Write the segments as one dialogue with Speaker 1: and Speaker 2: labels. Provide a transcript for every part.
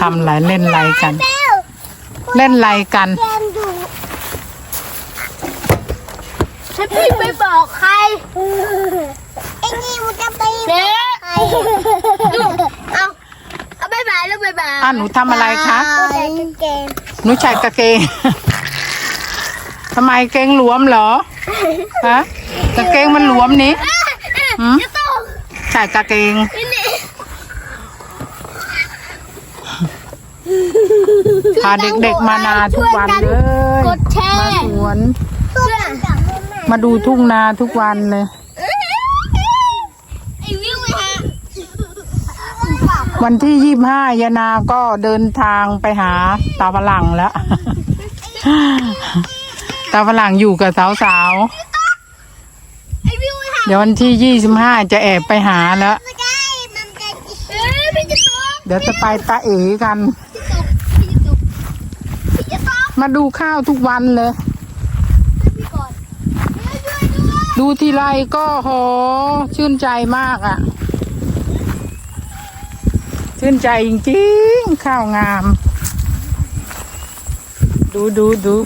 Speaker 1: ทำอะไรเล่นอะไรกัน เล่นอะไรกัน
Speaker 2: แกมดูถ้าพี่ไปบอกใครไอ้นี่มันจะไปเจ๊เอาเอาบายบายแล้วบายบาย
Speaker 1: อะหนูทำอะไรคะ
Speaker 2: ใส่กางเกง
Speaker 1: หนูใส่กางเกงทำไมเกงหลวมเหรอฮะกางเกงมันหลวมนี้หืม
Speaker 2: จะตก
Speaker 1: ใส่กางเกง
Speaker 2: นี่นี่
Speaker 1: พาเด็กๆมานาทุกวันเลย
Speaker 2: กดแช
Speaker 1: มา
Speaker 2: ร์
Speaker 1: สวน
Speaker 2: เพื่อน
Speaker 1: มาดูทุ่งนาทุกวันเลย
Speaker 2: ไอ้วิวไงฮะ
Speaker 1: วันที่ยี่ห้ายานาก็เดินทางไปหาตาฝรั่งแล้ว ตาฝรั่งอยู่กับสาว
Speaker 2: ไอ้วิวไงฮะ
Speaker 1: ๆ เดี๋ยววันที่ยี่สิบห้าจะแอบไปหาแล้ว
Speaker 2: ไม่ได้มันจะเอ้ยพี่จะตก
Speaker 1: เดี๋ยวจะไปตาเอ๋กัน
Speaker 2: พี่จะตกพี่จะตกพี่จะตก
Speaker 1: มาดูข้าวทุกวันเลย
Speaker 2: ดู
Speaker 1: ทีไรก็โหชื่นใจมากอะ่ะ ชื่นใจจริงๆ ข้าวงาม ดูดูดู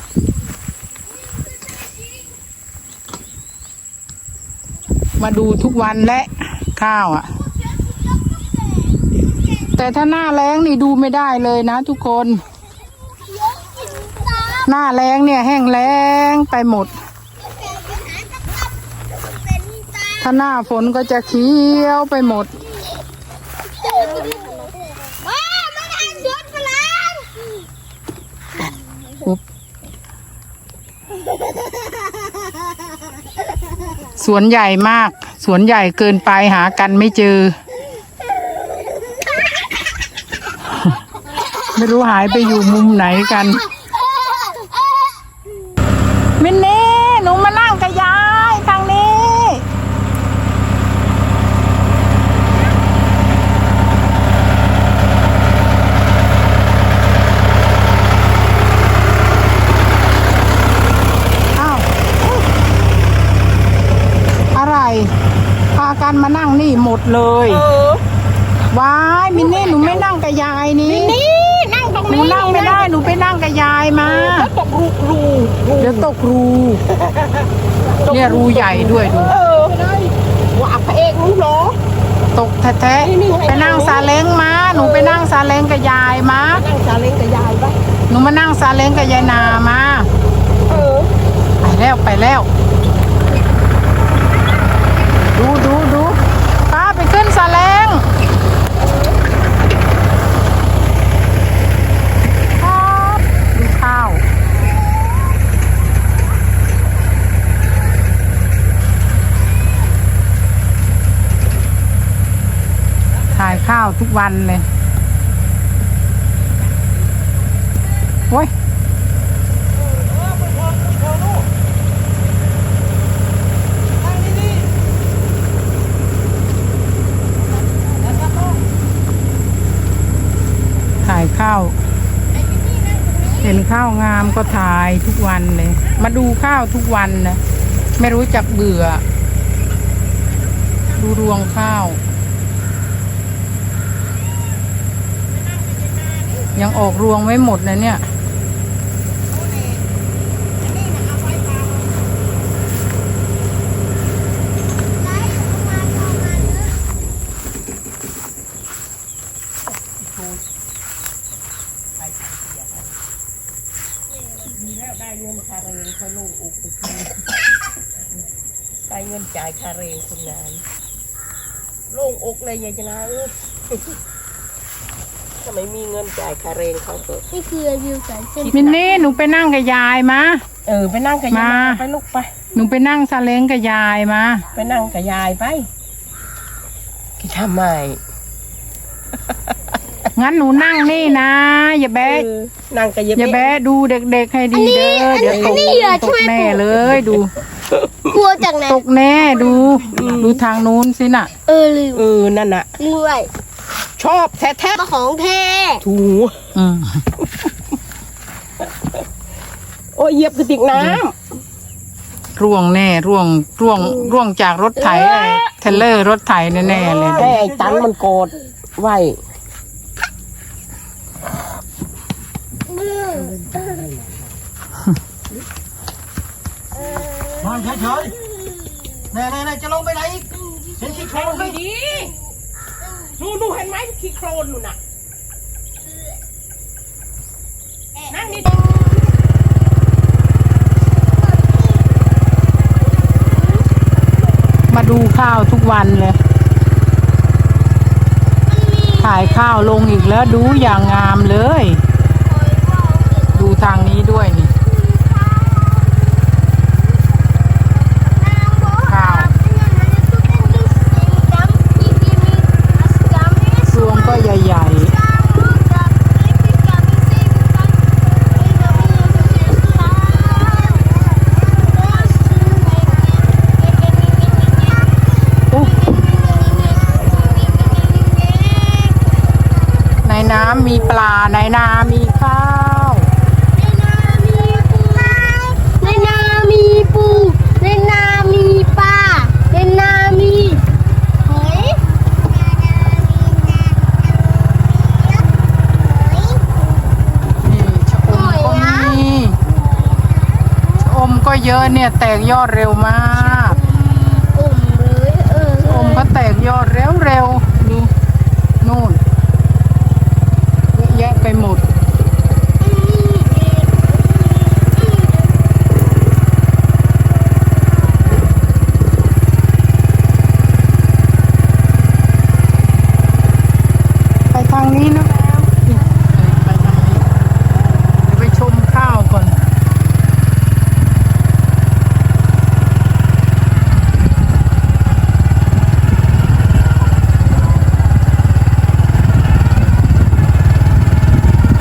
Speaker 1: มาดูทุกวันและข้าวอะ่ะ แต่ถ้าหน้าแรงนี่ดูไม่ได้เลยนะทุกคน หน้าแรงเนี่ยแห้งแล้งไปหมด ถ้าหน้าฝนก็จะเขียวไปหมด
Speaker 2: ว้ามันอันชุดพลัง
Speaker 1: อุ๊บสวนใหญ่มาก สวนใหญ่เกินไปหากันไม่เจอ ไม่รู้หายไปอยู่มุมไหนกัน มินนี่ หนูมานั่งกับยายทางนี้ อ้าวอุ๊ยอะไร พากันมานั่งนี่หมดเลยว้ายมินนี่หนูไม่นั่งกับยายนี่นี่นั่งตรงนี้หนูนั่งไม่ได้หนูไปนั่งกับยายมาตกรูรูเดี๋ยวตกรู เนี่ยรูใหญ่ด้วยดู
Speaker 3: เออไม่ได้ว่าพระเอกรู้เหรอ
Speaker 1: ตกแท้ๆไปนั่งซาเล้งมาหนูไปนั่งซาเล้งกับยายมา
Speaker 3: นั่งซาเล้งกับยายปะ
Speaker 1: หนูมานั่งซาเล้งกับยายนามา
Speaker 3: เออ
Speaker 1: ไปแล้วไปแล้ว ดูดูดูป้าไปขึ้นซาเล้งครับดูข้าว ถ่ายข้าว ทุกวันเลยโอ้ยถ่ายข้าว เห็นข้าวงามก็ถ่ายทุกวันเลย มาดูข้าวทุกวันนะ ไม่รู้จักเบื่อ ดูรวงข้าว ยังออกรวงไม่หมดนะเนี่ย
Speaker 3: มีแล้วได้เงินคาเรงเขาลงอกไปทีได้เงินจ่ายคาเรงคนงานโล่งอกเลยยายจนาเออถ้า ไม่มีเงินจ่ายคาเรงเขาเถอะ
Speaker 2: นี่คือวิวสายเส้น
Speaker 1: มินนี่หนูไปนั่งกับยายมา
Speaker 3: เออไปนั่งกับยาย
Speaker 1: มา
Speaker 3: ไปลูกไป
Speaker 1: หนูไปนั่งซาเล้งกับยายมา
Speaker 3: ไปนั่งกับยายไปกี่ทำไม
Speaker 1: งั้นหนูนั่งนี่นะ อย่าแบะ
Speaker 3: เออนั่งกับยาย
Speaker 1: อย่า
Speaker 3: แบ๊ะ
Speaker 1: แบะดูเด็กๆให้ดีเด้อ เดี๋ยวตกตกแน่เลยดู
Speaker 2: กลัวจากไหน
Speaker 1: ตกแน่ดู ดูทางนู้นสิน่ะ
Speaker 2: เออลืม
Speaker 3: เออนั่นน่ะ
Speaker 2: ลืมไว้
Speaker 3: ชอบแท้
Speaker 2: มาของแท้
Speaker 3: ๆถู
Speaker 1: อืม
Speaker 3: โอ้ยเหยียบกระติกน้
Speaker 1: ร่วงแน่ ร่วงร่วงร่วงจากรถไถไอ้เทรลเลอร์รถไถแน่ๆเลยำ
Speaker 3: แต่ไอ้ตันมันโกรธไหว
Speaker 4: นอนเฉยๆแน่ๆๆจะลงไปไหนอีกเห็นขี้โคลนไหม
Speaker 3: ดี ดูดูเห็นไหมขี้โคลนนู่นน่ะ นั่งนี่
Speaker 1: มาดูข้าวทุกวันเลย ถ่ายข้าวลงอีกแล้วดูอย่างงามเลย ดูทางนี้ด้วยนี่ ข้าวรวงก็ใหญ่ ๆอุ๊ยในน้ำมีปลาในนามีข้าว
Speaker 2: ในนามีปู ในนามีปลา ในนามีหอย
Speaker 1: นี่ชะอมก็มีชะอมก็เยอะเนี่ยแตกยอดเร็วมาก
Speaker 2: อุ่มเลยเออ
Speaker 1: ชะอมก็แตกยอดเร็วเร็วๆดูนู่นเยอะแยะ ไปหมด ไปทางนี้นะแล้วนี่ไปทางนี้เดี๋ยวไปชมข้าวก่อน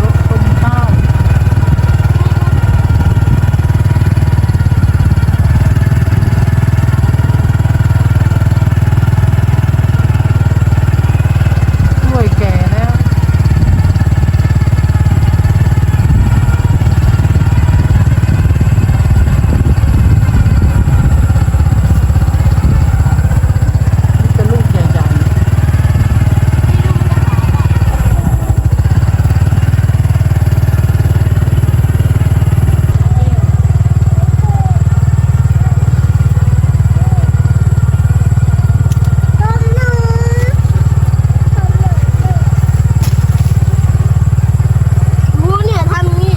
Speaker 1: รถชมข้าว ด้วยแก่แล้ว นี่เป็นลูกใหญ่ๆ
Speaker 2: รู้เนี่ยทำนี่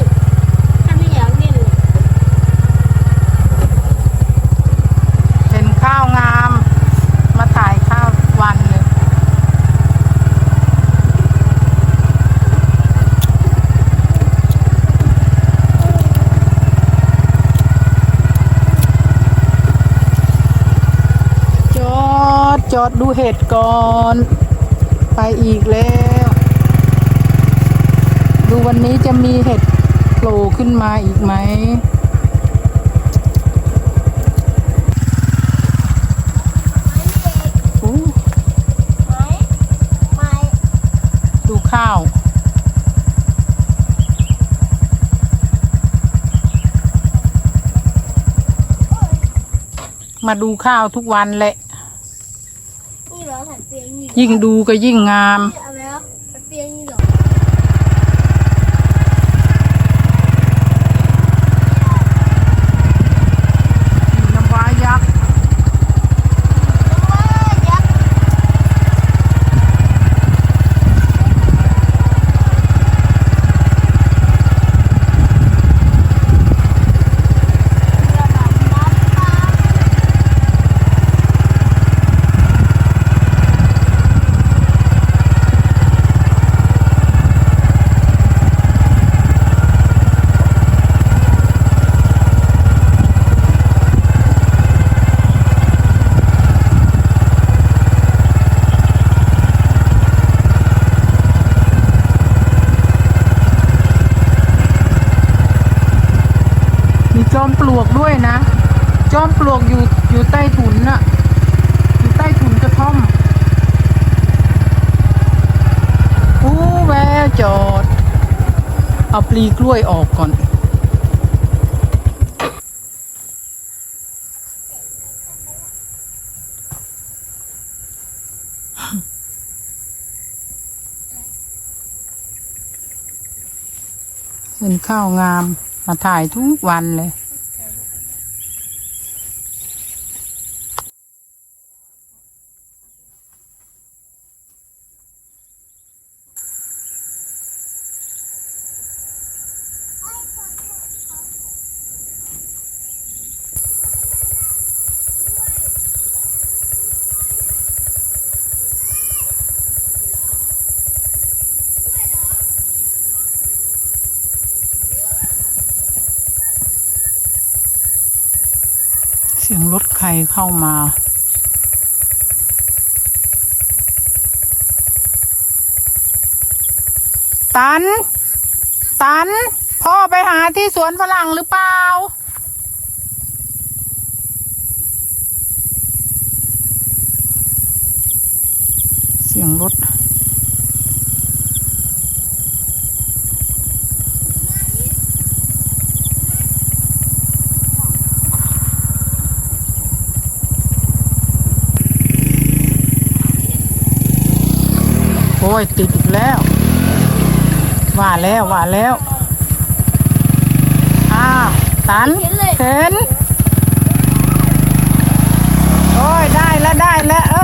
Speaker 2: ทำไม่อยากเล่นเลย
Speaker 1: เห็นข้าวงาม มาถ่ายข้าวทุกวันเลย จอด จอดดูเห็ดก่อน ไปอีกแล้ว ดูวันนี้จะมีเห็ดโผล่ขึ้นมาอีกไหม
Speaker 2: ไหมไม่
Speaker 1: ดูข้าวมาดูข้าวทุกวันแหละ
Speaker 2: นี่เหรอถัดเปี ยิ่ง
Speaker 1: ดูก็ยิ่งงาม
Speaker 2: เอาแล้วถัดเปียงนี่เหรอ
Speaker 1: น้ำว้ายักษ์
Speaker 2: ยักษ์
Speaker 1: มีจอมปลวกด้วยนะ จอมปลวกอยู่อยู่ใต้ถุนน่ะ อยู่ใต้ถุนกระท่อมอู้แวะจอด เอาป ลีกล้วยออกก่อนเห็นข้าวงามมาถ่ายทุกวันเลย สียงรถใครเข้ามา ตัน ตัน พ่อไปหาที่สวนฝรั่งหรือเปล่า เสียงรถ ยติดอีกแล้ว ว่าแล้วว่าแล้ว อ้าวตัน
Speaker 2: เห็นเลย
Speaker 1: เห็น โอ้ยได้แล้วได้แล้ว เอ